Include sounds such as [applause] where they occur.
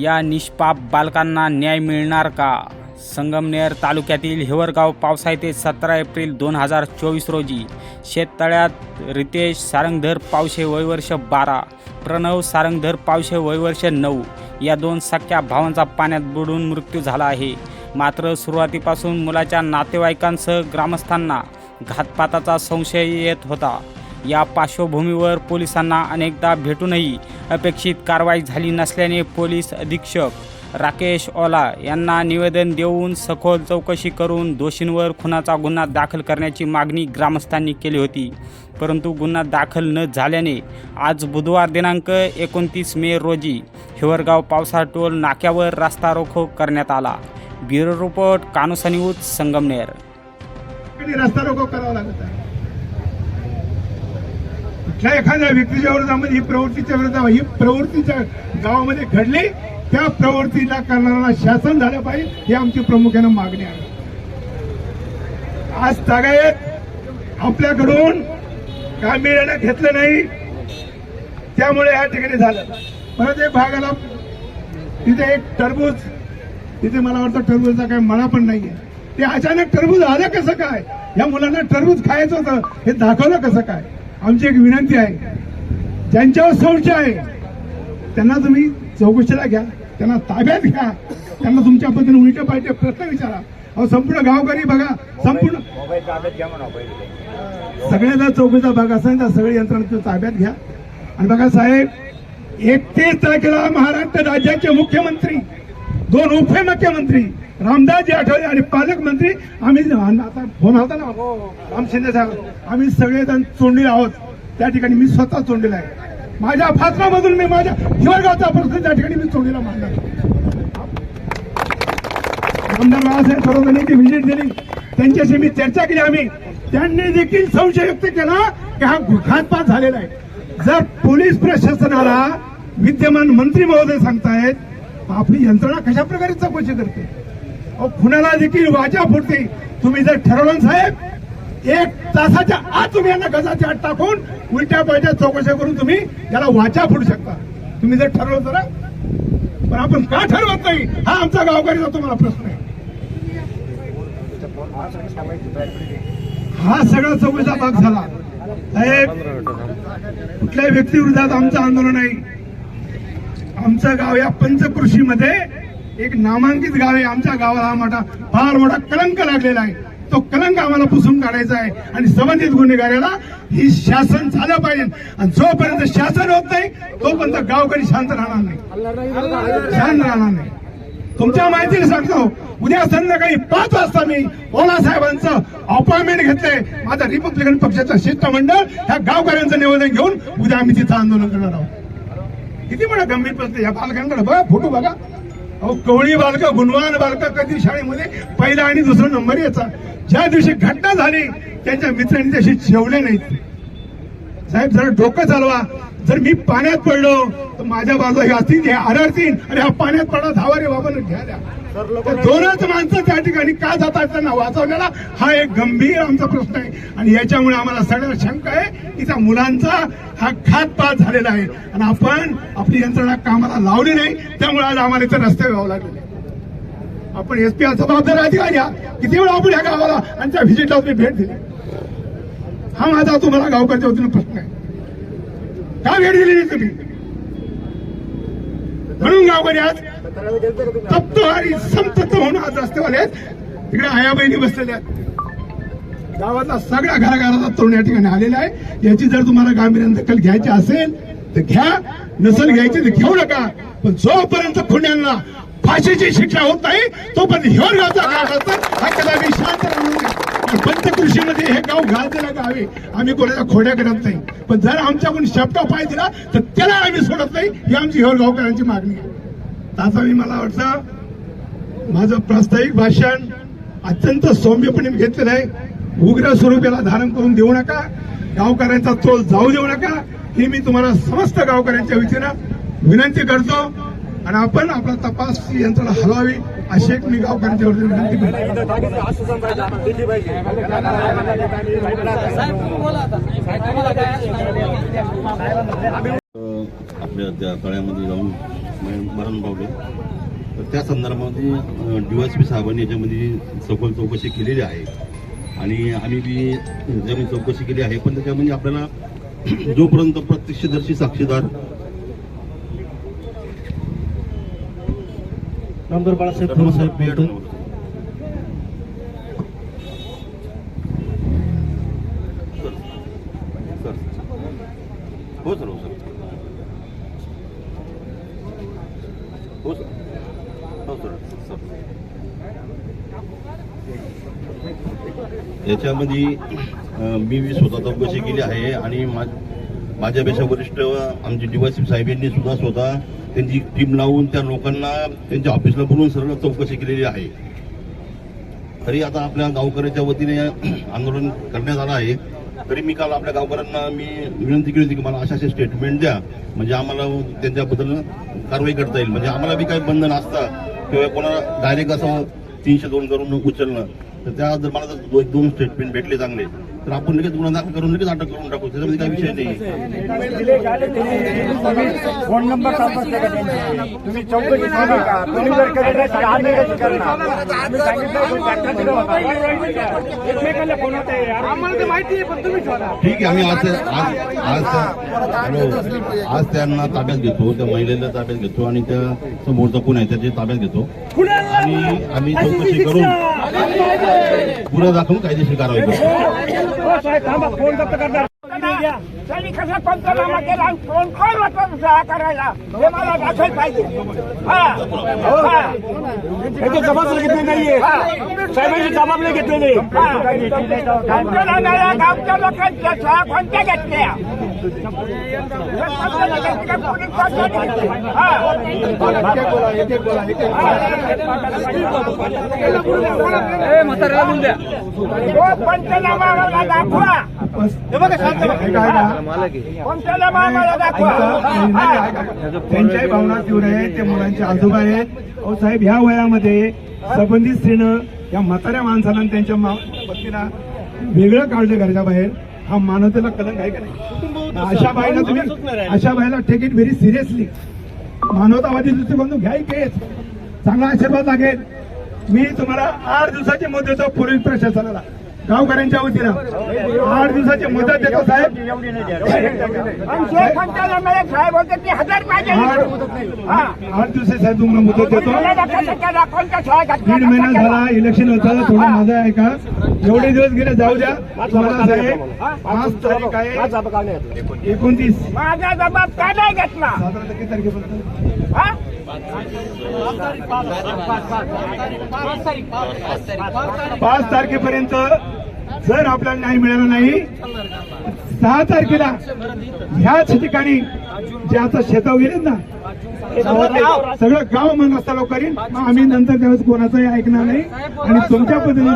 या निष्पाप बालकांना न्याय मिळणार का? संगमनेर तालुक्यातील हेवरगाव पावसा ते सतरा एप्रिल दोन हजार चोवीस रोजी शेततळ्यात रितेश सारंगधर पावशे वयवर्ष बारा प्रणव सारंगधर पावशे वयवर्ष नऊ या दोन सख्या भावांचा पाण्यात बुडून मृत्यू झाला आहे. मात्र सुरुवातीपासून मुलाच्या नातेवाईकांसह ग्रामस्थांना घातपाताचा संशय येत होता. या पार्श्वभूमीवर पोलिसांना अनेकदा भेटूनही अपेक्षित कारवाई झाली नसल्याने पोलीस अधीक्षक राकेश ओला यांना निवेदन देऊन सखोल चौकशी करून दोषींवर खुनाचा गुन्हा दाखल करण्याची मागणी ग्रामस्थांनी केली होती. परंतु गुन्हा दाखल न झाल्याने आज बुधवार दिनांक एकोणतीस मे रोजी हिवरगाव पावसा टोल नाक्यावर रास्ता रोखो करण्यात आला. ब्युरो रिपोर्ट कानुसा न्यूज संगमनेर. रस्ता रोको करावा लागत आहे? कुठल्या एखाद्या व्यक्तीच्या विरोधामध्ये ही प्रवृत्तीच्या विरोधात ही प्रवृत्तीच्या गावामध्ये घडली त्या प्रवृत्तीला करणारा शासन झालं पाहिजे ही आमची प्रामुख्यानं मागणी आहे. आज तागायत आपल्याकडून गांभीर्यानं घेतलं नाही त्यामुळे या ठिकाणी झालं. परत एक भागाला तिथे एक टरबूज तिथे मला वाटतं टरबूजचा काही मळा पण नाहीये. ते अचानक टरबूज आलं कसं काय? या मुलांना टरबूज खायचं होतं हे दाखवलं कसं काय? आमची एक विनंती आहे. ज्यांच्यावर संशय आहे त्यांना तुम्ही चौकशीला घ्या. त्यांना ताब्यात घ्या. त्यांना तुमच्या पद्धतीने उलटे पालटे प्रश्न विचारा. अहो संपूर्ण गावकरी बघा. संपूर्ण सगळ्याचा चौकीचा भाग तर सगळी यंत्रणा ताब्यात घ्या. आणि बघा साहेब एकतीस तारखेला महाराष्ट्र राज्याचे मुख्यमंत्री दोन उपमुख्यमंत्री रामदासजी आठवले आणि पालकमंत्री आम्ही आता फोन होता ना राम शिंदे साहेब आम्ही सगळेजण चोंडीला आहोत. त्या ठिकाणी मी स्वतः चोंडीला आहे. माझ्या फासलामधून मी माझ्या हिवरगावचा प्रश्न त्या ठिकाणी मी चोंडीला मांडला आमदार बाळासाहेब थोरात यांनी व्हिजिट दिली. त्यांच्याशी मी चर्चा केली आम्ही. त्यांनी देखील संशय व्यक्त केला की हा घातपात झालेला आहे. जर पोलीस प्रशासनाला विद्यमान मंत्री महोदय सांगतायत आपली यंत्रणा कशा प्रकारे चौकशी करते? अहो खुनाला देखील वाचा फुटते. तुम्ही जर ठरवलं साहेब एक तासाच्या आत तुम्ही यांना गजाच्या आत टाकून उलट्या पालट्या चौकशा करून तुम्ही याला वाचा फुटू शकता. तुम्ही जर ठरवलं तर? पण आपण का ठरवत नाही? हा आमचा गावकरीचा तुम्हाला प्रश्न आहे. हा सगळा चौकशीचा भाग झाला. साहेब कुठल्याही व्यक्तीविरोधात आमचं आंदोलन आहे. आमचं गाव या पंचकृषीमध्ये एक नामांकित गाव आहे. आमच्या गावाला हा मोठा फार मोठा कलंक लागलेला आहे. तो कलंक आम्हाला पुसून काढायचा आहे आणि संबंधित गुन्हेगाराला ही शासन झालं पाहिजे. आणि जोपर्यंत शासन होत नाही तोपर्यंत गावकरी शांत राहणार नाही. शांत राहणार नाही. तुमच्या माहितीने सांगतो उद्या संध्याकाळी पाच वाजता मी ओला साहेबांचं अपॉइंटमेंट घेतलंय. माझा रिपब्लिकन पक्षाचं शिष्टमंडळ ह्या गावकऱ्यांचं निवेदन घेऊन उद्या आम्ही तिथं आंदोलन करणार आहोत. किती मोठा गंभीर प्रश्न या बालकांकडे? बघा फोटो बघा. अहो कवळी बालक गुणवान बालक कधी शाळेमध्ये पहिला आणि दुसरा नंबर याचा ज्या दिवशी घटना झाली त्यांच्या मित्रांनी त्याशी जेवले नाहीत. साहेब जरा डोकं चालवा. जर मी पाण्यात पडलो तर माझ्या बाजूला हे असतील हे आढळतील. आणि हा पाण्यात पडा धावा रे बाबा घ्या द्या. दोनच माणसं त्या ठिकाणी का जातात त्यांना वाचवण्याला? हा एक गंभीर आमचा प्रश्न आहे. आणि याच्यामुळे आम्हाला सगळ्या शंका आहे की त्या मुलांचा हा घातपात झालेला आहे. आणि आपण आपली यंत्रणा कामाला लावली नाही त्यामुळे आज आम्हाला इथं रस्ते व्हावं लागले. आपण एस एसपी जबाबदार अधिकारी किती वेळा आपण ह्या गावाला आणि त्या व्हिजिटला तुम्ही भेट दिली? हा माझा तुम्हाला गावकरच्या वतीनं प्रश्न आहे. का भेट दिली नाही तुम्ही? म्हणून गावकरी आज तप्त आणि संतप्त होऊन आज रस्त्यावाले आहेत. तिकडे आया बहिणी बसलेल्या आहेत. गावातला सगळ्या घराघराचा तरुण या ठिकाणी आलेला आहे. याची जर तुम्हाला गांभीर्याने दखल घ्यायची असेल तर घ्या. नसेल घ्यायची तर घेऊ नका. पण जोपर्यंत खुण्यांना फाशीची शिक्षा होत नाही तोपर्यंत हिवर गावचा गाव असतात हा कदा शांत राहणार पंचकृषीमध्ये हे गाव घालतेला गावे आम्ही कोणाला खोड्या करत नाही. पण जर आमच्याकडून शेपटा पाय दिला तर त्याला आम्ही सोडत नाही. ही आमची हिवर गावकरांची मागणी आहे. त्याचा मी मला वाटतं माझं प्रास्ताविक भाषण अत्यंत सौम्यपणे घेतलेलं आहे. उग्र स्वरूपाला धारण करून देऊ नका. गावकऱ्यांचा तोल जाऊ देऊ नका. ही मी तुम्हाला समस्त गावकऱ्यांच्या वतीनं विनंती करतो. आणि आपण आपला तपास यंत्रणा हलवावी अशी एक मी गावकऱ्यांच्या वतीने विनंती करतो. आपल्या त्या तळ्यामध्ये जाऊन मरण पावले. तर त्या संदर्भामध्ये डीवायसपी साहेबांनी याच्यामध्ये सखोल चौकशी केलेली आहे. आणि आम्ही बी त्याच्यामध्ये चौकशी केली आहे. पण त्याच्यामध्ये आपल्याला [clears throat] जोपर्यंत प्रत्यक्षदर्शी साक्षीदार नामदार बाळासाहेब थोरात साहेब बोलतो सर. सर. हो सर हो सर. हो सर हो सर सर याच्यामध्ये मी बी स्वतः चौकशी केली आहे आणि मा- माझ्यापेक्षा वरिष्ठ आमचे डीवायसी साहेब यांनी सुद्धा स्वतः त्यांची टीम लावून त्या लोकांना त्यांच्या ऑफिसला बोलवून सर्व चौकशी केलेली आहे. तरी आता आपल्या गावकऱ्याच्या वतीने आंदोलन करण्यात आलं आहे. तरी मी काल आपल्या गावकऱ्यांना मी विनंती केली होती की मला अशा असे स्टेटमेंट द्या. म्हणजे आम्हाला त्यांच्याबद्दल कारवाई करता येईल. म्हणजे आम्हाला बी काही बंधन असतं किंवा कोणाला डायरेक्ट असं तीनशे दोन करून उचलणं. तर त्या जर मला जर दो- दोन स्टेटमेंट भेटले चांगले तर आपण लगेच गुन्हा दाखल करून लगेच अटक करून टाकू. त्याच्यामध्ये काही विषय नाही. फोन नंबर तपासले का त्यांचे? तुम्ही चौकशी केली का? तुम्ही जर केलं नाही तर आम्ही कशी करणार. आम्ही सांगितलं होतं त्यांना दिलं होतं. एकमेकांना फोन होते आम्हाला तर माहिती आहे पण तुम्ही शोधा ठीक आहे आम्ही आज आज आज आज त्यांना ताब्यात घेतो. त्या महिलेला ताब्यात घेतो आणि त्या समोरचा कोण आहे त्याची ताब्यात घेतो. आणि आम्ही चौकशी करून गुन्हा दाखवून कायदेशीर कारवाई करू साहेब थांबा फोन जप्त करणार. त्यांनी कसा पंचनामा केला आणि कोण कोण होतं सहा करायला? हे मला दाखल पाहिजे. हा. हा. त्याचे जबाबदारी घेतली नाहीये. साहेबांची जबाबदारी घेतलेली पंचनाम्याला गावच्या लोकांच्या सहा कोणत्या घेतल्या? पोलीस पथकाने घेतली. हा. तो पंचनामा दाखवा. त्यांच्याही भावना तीव्र आहेत ते मुलांचे आजोबा आहेत. अहो साहेब ह्या वयामध्ये संबंधित स्त्रीनं या म्हाताऱ्या माणसाला त्यांच्या पत्नीला वेगळं काढलं घरच्या बाहेर. हा मानवतेला कलंक आहे का नाही? अशा बाईला तुम्ही अशा बाईला टेक इट व्हेरी सिरियसली मानवतावादी दृष्टिकोन घ्या केस. चांगला आशीर्वाद लागेल. मी तुम्हाला आठ दिवसाची मुदत देतो पोलीस प्रशासनाला गावकऱ्यांच्या वतीनं आठ दिवसाची मुदत देतो साहेब. हा. आठ दिवसाची साहेब तुम्हाला मुदत देतो. दीड महिना? झाला इलेक्शन होतं थोडं माझं आहे का? एवढे दिवस गेले जाऊ द्या. तुम्हाला साहेब पाच तारीख आहे. एकोणतीस. माझा जबाब का नाही घेतला साधारण किती तारखेपर्यंत? पाच तारखेपर्यंत जर आपल्याला न्याय मिळाला नाही सहा तारखेला ह्याच ठिकाणी जे आता शेतावर गेलेत ना सगळं गाव मन रस्ता करीन आम्ही नंतर त्यावेळेस कोणाचंही ऐकणार नाही. आणि तुमच्या पद्धतीने